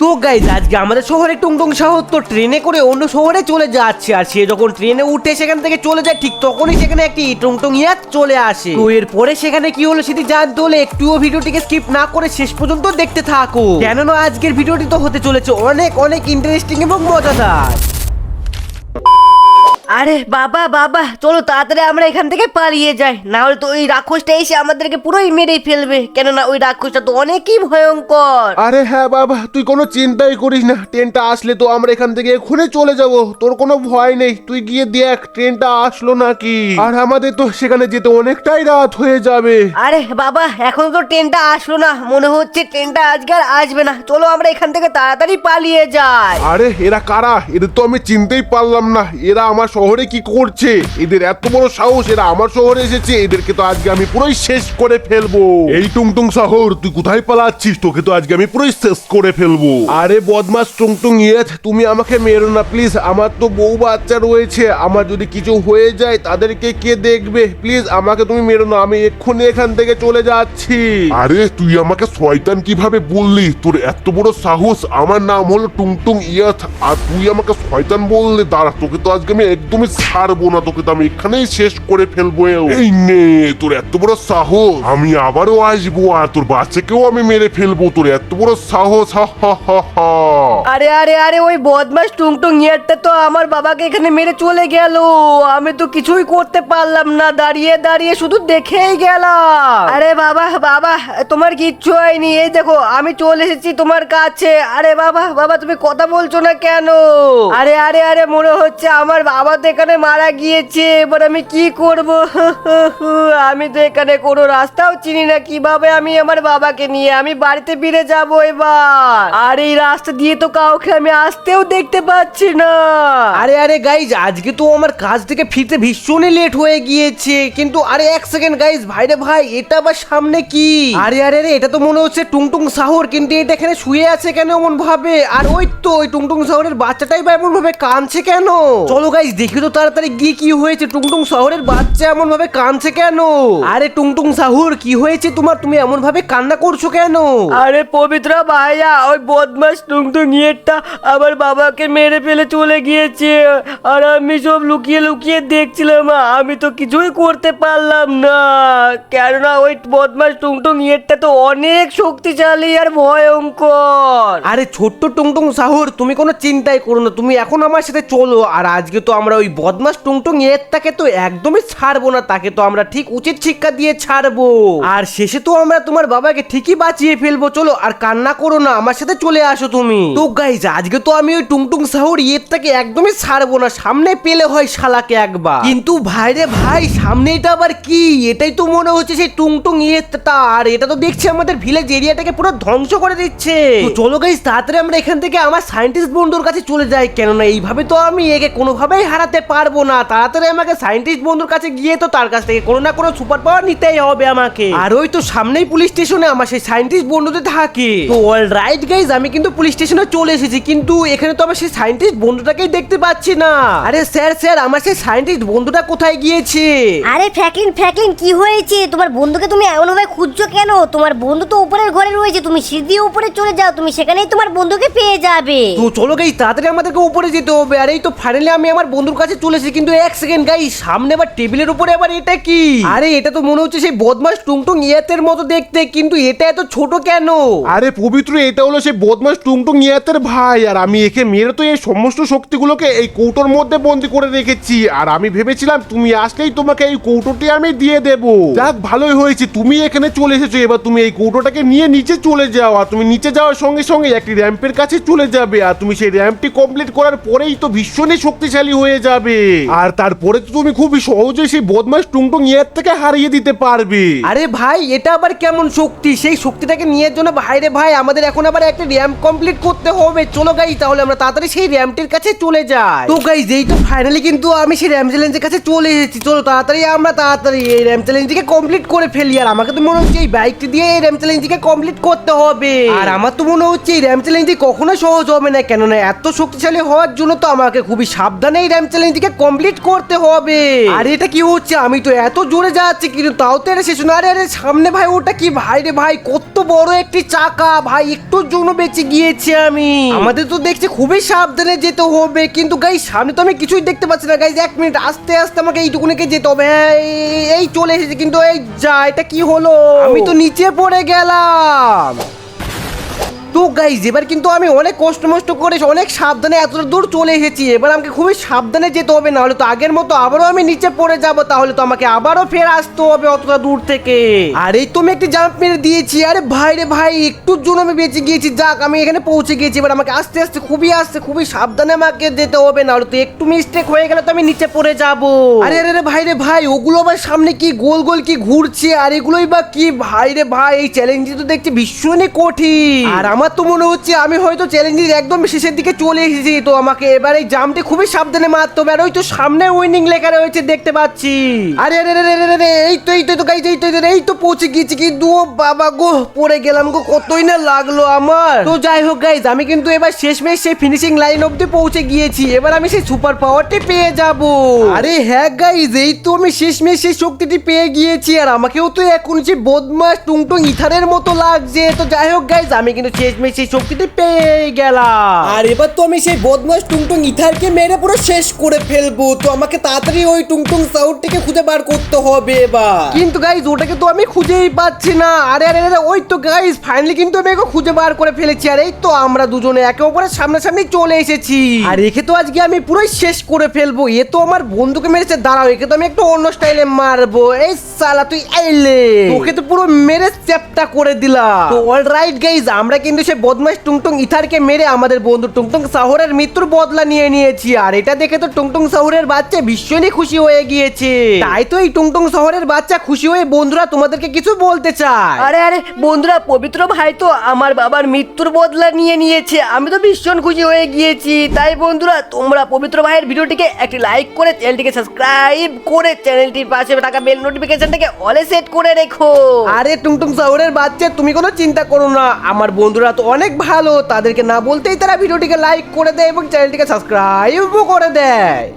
তো গাইজ আজকে আমাদের শহরে টুংটুং শহর তো ট্রেনে করে অন্য শহরে চলে যাচ্ছে আর সে যখন ট্রেনে উঠে সেখান থেকে চলে যায়, ঠিক তখনই সেখানে একটি টুংটুং ইয়াত চলে আসে। তো এরপরে সেখানে কি হলো সেটি জানতে হলে একটুও ভিডিওটিকে স্কিপ না করে শেষ পর্যন্ত দেখতে থাকো কেননা আজকের ভিডিওটি তো হতে চলেছে অনেক অনেক ইন্টারেস্টিং এবং মজাদার। আরে বাবা বাবা চলো তাড়াতাড়ি আমরা এখান থেকে পালিয়ে যাই। না হলে তো ওই রাক্ষসটা এসে আমাদেরকে পুরোই মেরে ফেলবে। কেননা ওই রাক্ষসটা তো অনেকই ভয়ঙ্কর। আরে হ্যাঁ বাবা তুই কোনো চিন্তাই করিস না। ট্রেনটা আসলে তো আমরা এখান থেকে এক্ষুনি চলে যাব। তোর কোনো ভয় নেই। তুই গিয়ে দেখ ট্রেনটা আসলো নাকি। আর আমাদের তো সেখানে যেতে অনেকটাই রাত হয়ে যাবে। আরে বাবা এখন তো ট্রেনটা আসলো না। মনে হচ্ছে ট্রেনটা আজকে আর আসবে না। চলো আমরা এখান থেকে তাড়াতাড়ি পালিয়ে যাই। আরে এরা কারা? এদের তো আমি চিনতেই পারলাম না। এরা আমার শহরে কি করছে? এদের এত বড় সাহস এরা আমার শহরে এসেছে। এদেরকে তো আজকে আমি পুরোই শেষ করে ফেলব। এই টুংটুং শহর তুই কোথায় পালাচ্ছিস? তোকে তো আজকে আমি পুরোই শেষ করে ফেলব। আরে বদমাস টুংটুং ইয়েত তুমি আমাকে মেরো না প্লিজ। আমার তো বউ বাচ্চা রয়েছে। আমার যদি কিছু হয়ে যায় তাদেরকে কে দেখবে? প্লিজ আমাকে তুমি মেরো না। আমি এক্ষুনি এখান থেকে চলে যাচ্ছি। আরে তুই আমাকে শয়তান কীভাবে বললি? তোর এত বড় সাহস। আমার নাম হলো টুংটুং ইয়াথ আর তুই আমাকে শয়তান বললি? দাঁড়া তোকে তো আজকে আমি একদমই ছাড়বো না তোকে তো আমি এখানেই শেষ করে ফেলব এই নে, তোর এত বড় সাহস। আমি আবারও আসব, আর তোর বাচ্চাকেও আমি মেরে ফেলব। তোর এত বড় সাহস আরে আরে আরে, ওই বদমাস টুংটুং ইয়ারটা তো আমার বাবাকে এখানে মেরে চলে গেল। আমি তো কিছুই করতে পারলাম না। দাঁড়িয়ে দাঁড়িয়ে শুধু দেখেই গেলাম। আরে বাবা বাবা, তোমার কিচ্ছু হয়নি। এই দেখো, আমি চলে এসেছি তোমার কাছে। আরে বাবা বাবা, তুমি কথা বলছো না কেন? আরে আরে আরে, মনে হচ্ছে আমার বাবা তো এখানে মারা গিয়েছে এবার আমি কি করব? আমি তো এখানে কোনো রাস্তাও চিনি না কীভাবে আমি আমার বাবাকে নিয়ে আমি বাড়িতে ফিরে যাব এবার? আর এই রাস্তা দিয়ে তো কাউকে আমি আসতেও দেখতে পাচ্ছি না। আরে আরে গাইজ আজকে তো আমার কাজ থেকে ফিরতে ভীষণই লেট হয়ে গিয়েছে কিন্তু আরে এক সেকেন্ড গাইজ ভাইরে ভাই এটা আবার সামনে কি? আরে আরে আরে এটা তো মনে হচ্ছে টুংটুং সাহর কিন্তু এটা এখানে শুয়ে আছে কেন এমন ভাবে আর ওই তো ওই টুংটুং সাহরের বাচ্চাটাই বা এমন ভাবে কাঁদছে কেন? চলো গাইজ দেখি তো তাড়াতাড়ি গিয়ে কি হয়েছে? টুংটুং শহরের বাচ্চা এমন ভাবে কাঁদছে কেন? আরে টুংটুং সাহুর কি হয়েছে তোমার? তুমি এমন ভাবে কান্না করছ কেন? আরে পবিত্র ভাইয়া ওই বদমাস টুংটুং ইয়েরটা আমার বাবাকে মেরে ফেলে চলে গিয়েছে। আর আমি সব লুকিয়ে লুকিয়ে দেখছিলাম আমি তো কিছুই করতে পারলাম না। কেননা ওই বদমাস টুংটুং ইয়েরটা তো অনেক শক্তিশালী আর ভয়ঙ্কর। আরে ছোট্ট টুংটুং সাহুর তুমি কোনো চিন্তাই করো না তুমি এখন আমার সাথে চলো। আর আজকে তো আমরা ওই বদমাস টুংটুং এরটাকে তো একদমই ছাড়বো না, তাকে তো আমরা ঠিক উচিত শিক্ষা দিয়ে ছাড়বো। আর শেষে তো আমরা তোমার বাবাকে ঠিকই বাঁচিয়ে ফেলব, চলো আর কান্না করো না, আমার সাথে চলে আসো তুমি। তো গাইজ আজকে তো আমি ওই টুংটুং সাহুর ইয়েরটাকে একদমই ছাড়বো না, সামনে পেলে হয় শালাকে একবার। কিন্তু ভাইরে ভাই সামনে এটা আবার কি? এটাই তো মনে হচ্ছে সেই টুংটুং ইয়েরটা, আর এটা তো দেখছি আমাদের ভিলেজ এরিয়াটাকে পুরো ধ্বংস করে দিচ্ছে। তো চলো গাইজ তাড়াতাড়ি আমরা এখান থেকে আমার সায়েন্টিস্ট বন্ধুর কাছে চলে যাই, কেননা এইভাবে তো আমি একে কোনোভাবেই হারাতে পারব না। তাড়াতাড়ি আমাকে সায়েন্টিস্ট বন্ধুর কাছে গিয়ে তো তার কাছ থেকে কোনো না কোনো সুপার পাওয়ার নিতেই হবে আমাকে। আর ওই তো সামনেই পুলিশ স্টেশনে আমার সেই সায়েন্টিস্ট বন্ধুতে থাকে। তো অল রাইট গাইজ আমি কিন্তু পুলিশ স্টেশনে চলে এসেছি কিন্তু এখানে তো আমার সেই সায়েন্টিস্ট বন্ধুটাকেই দেখতে পাচ্ছি না। আরে স্যার স্যার আমার সেই সায়েন্টিস্ট বন্ধুটা কোথায় গিয়েছে? আরে ফ্র্যাঙ্কলিন ফ্র্যাঙ্কলিন কি হয়েছে? তোমার বন্ধুকে তুমি এমনভাবে খুঁজছো কেন? তোমার বন্ধু তো উপরের ঘরে রয়েছে তুমি সিঁড়ি উপরে চলে যাও তুমি সেখানেই তোমার বন্ধুকে পেয়ে যাবে। তো চলো গাই তাড়াতাড়ি আমাদেরকে উপরে যেতে হবে। আর এই তো ফাইনালি আমি আমার বন্ধুর কাছে চলে এসেছি, কিন্তু এক সেকেন্ড গাই সামনে আবার টেবিলের উপরে আবার এটা কি? আরে, এটা তো মনে হচ্ছে সেই বদমাস টুংটুং ইয়াতের মতো দেখতে, কিন্তু এটা এত ছোট কেন? আরে পবিত্র, এটা হলো সেই বদমাস টুংটুং ইয়াতের ভাই, আর আমি একে মেরে তো এই সমস্ত শক্তিগুলোকে এই কৌটোর মধ্যে বন্দি করে রেখেছি, আর আমি ভেবেছিলাম তুমি আসলেই তোমাকে এই কৌটোটি আমি দিয়ে দেব। যাক, ভালোই হয়েছে, তুমি এখানে চলে এসেছ, এবার তুমি এই কৌটোটাকে নিয়ে নিচে চলে যাও, আর তুমি নিচে যাওয়ার সঙ্গে সঙ্গে একটি র্যাম্পের কাছে চলে যাবে, আর তুমি সেই র্যাম্পটি কমপ্লিট করার পরেই তো ভীষণই শক্তিশালী হয়ে যাবে। আর তারপরে তো তুমি খুবই সহজে সেই বদমাস টুংটুং ইয়ার থেকে হারিয়ে দিতে পারবে। আরে ভাই এটা আবার কেমন শক্তি? সেই শক্তিটাকে নিয়ে জন্য ভাইরে ভাই আমাদের এখন আবার একটা র্যাম্প কমপ্লিট করতে হবে। চলো গাই তাহলে আমরা তাড়াতাড়ি সেই র্যাম্পটির কাছে চলে যাই। তো গাই যেই তো ফাইনালি কিন্তু আমি সেই র্যাম্প চ্যালেঞ্জের কাছে চলে এসেছি। চলো তাড়াতাড়ি আমরা তাড়াতাড়ি এই র্যাম্প চ্যালেঞ্জটিকে কমপ্লিট করে ফেলি। আর আমাকে তো মনে হচ্ছে এই বাইকটি দিয়ে এই র্যাম্প চ্যালেঞ্জটিকে কমপ্লিট করতে হবে। আর আমার তো মনে হচ্ছে এই র্যাম্প চ্যালেঞ্জটি কখনো সহজ হবে না। কেননা এত শক্তিশালী হওয়ার জন্য তো আমাকে খুবই সাবধানে এই র্যাম্প চ্যালেঞ্জটিকে কমপ্লিট করতে হবে। আর এটা কি হচ্ছে? আমি তো এত জোরে যাচ্ছি কিন্তু তাও তো এটা শেষ না আরে আরে সামনে ভাই ওটা কি? ভাই রে ভাই কত বড় একটি চাকা। ভাই একটুর জন্য বেঁচে গিয়েছি আমি। আমাদের তো দেখছি খুবই সাবধানে যেতে হবে কিন্তু গাই সামনে তো আমি কিছুই দেখতে পাচ্ছি না। গাইজ এক মিনিট আস্তে আস্তে আমাকে এইটুকুনিকে যেতে হবে। হ্যাঁ, এই- এই চলে এসেছে কিন্তু এই যা এটা কি হলো? আমি তো নিচে পড়ে গেলাম। তো গাইজ এবার কিন্তু আমি অনেক কষ্ট মষ্ট করে অনেক সাবধানে এতটা দূর চলে এসেছি। এবার আমাকে খুবই সাবধানে যেতে হবে না হলে তো আগের মতো আবারও আমি নিচে পড়ে যাব, তাহলে তো আমাকে আবারও ফের আসতে হবে অতটা দূর থেকে। আর এই তো আমি একটি জাম্প মেরে দিয়েছি, আরে ভাই রে ভাই একটুর জন্য আমি বেঁচে গিয়েছি, যাক, আমি এখানে পৌঁছে গিয়েছি, এবার আমাকে আস্তে আস্তে, খুবই আস্তে, খুবই সাবধানে আমাকে যেতে হবে না হলে তো একটু মিস্টেক হয়ে গেলে তো আমি নিচে পড়ে যাব। আরে আরে রে ভাই রে ভাই, ওগুলো আবার সামনে কি গোল গোল কি ঘুরছে, আর এগুলোই বা কি? ভাই রে ভাই, এই চ্যালেঞ্জ তো দেখছি ভীষণই কঠিন। আর আমার তো মনে হচ্ছে আমি হয়তো চ্যালেঞ্জের একদম শেষের দিকে চলে এসেছি। তো আমাকে এবার এই জামটি খুবই সাবধানে মারতে হবে। আর ওই তো সামনে উইনিং লেখা রয়েছে দেখতে পাচ্ছি। আরে আরে আরে আরে, আরে এই তো এই তো তো এই তো এই তো, পৌঁছে গিয়েছি কিন্তু বাবা গো পড়ে গেলাম গো কতই না লাগল আমার। তো যাই হোক গাইজ আমি কিন্তু এবার শেষমেশ সেই ফিনিশিং লাইন অব্দি পৌঁছে গিয়েছি। এবার আমি সেই সুপার পাওয়ারটি পেয়ে যাব। আরে হ্যাঁ গাইজ এই তো আমি শেষমেশ সেই শক্তিটি পেয়ে গিয়েছি। আর আমাকেও তো এখন যে বদমাস টুংটুং ইথারের মতো লাগছে। তো যাই হোক গাইজ আমি কিন্তু শেষমেশ সেই শক্তিটি পেয়ে গেলাম। আর এবার তো আমি সেই বদমাস টুংটুং ইথারকে মেরে পুরো শেষ করে ফেলব। তো আমাকে তাড়াতাড়ি ওই টুংটুং সাউন্ডটিকে খুঁজে বার করতে হবে এবার। কিন্তু গাইজ ওটাকে তো আমি খুঁজেই পাচ্ছি না। আরে আরে আরে ওই তো গাইজ ফাইনালি কিন্তু আমি একে খুঁজে বার করে ফেলেছি। আর এই তো আমরা দুজনে একে অপরের সামনাসামনি চলে এসেছি। আর একে তো আজকে আমি পুরোই শেষ করে ফেলব। এ তো আমার বন্ধুকে মেরেছে দাঁড়াও একে তো আমি একটু অন্য স্টাইলে মারবো। এই সালা তুই আইলে। তোকে তো পুরো মেরে চ্যাপটা করে দিলাম। তো অল রাইট গাইজ আমরা কিন্তু সে বদমাস টুংটুং ইথারকে মেরে আমাদের বন্ধু টুংটুং সাহরের মৃত্যুর বদলা নিয়ে নিয়েছি। আর এটা দেখে তো টুংটুং শহরের বাচ্চা ভীষণই খুশি হয়ে গিয়েছে। তাই তো এই টুংটুং শহরের বাচ্চা খুশি হয়ে বন্ধুরা তোমাদেরকে কিছু বলতে চায়। আরে আরে বন্ধুরা পবিত্র ভাই তো আমার বাবার মৃত্যুর বদলা নিয়ে নিয়েছে। আমি তো ভীষণ খুশি হয়ে গিয়েছি। তাই বন্ধুরা তোমরা পবিত্র ভাইয়ের ভিডিওটিকে একটি লাইক করে চ্যানেলটিকে সাবস্ক্রাইব করে চ্যানেলটির পাশে থাকা বেল নোটিফিকেশনটাকে অলে সেট করে রেখো। আরে টুংটুং শহরের বাচ্চা তুমি কোনো চিন্তা করো না। আমার বন্ধুরা তো অনেক ভালো, তাদেরকে না বলতেই তারা ভিডিওটিকে লাইক করে দেয় এবং চ্যানেলটিকে সাবস্ক্রাইবও করে দেয়।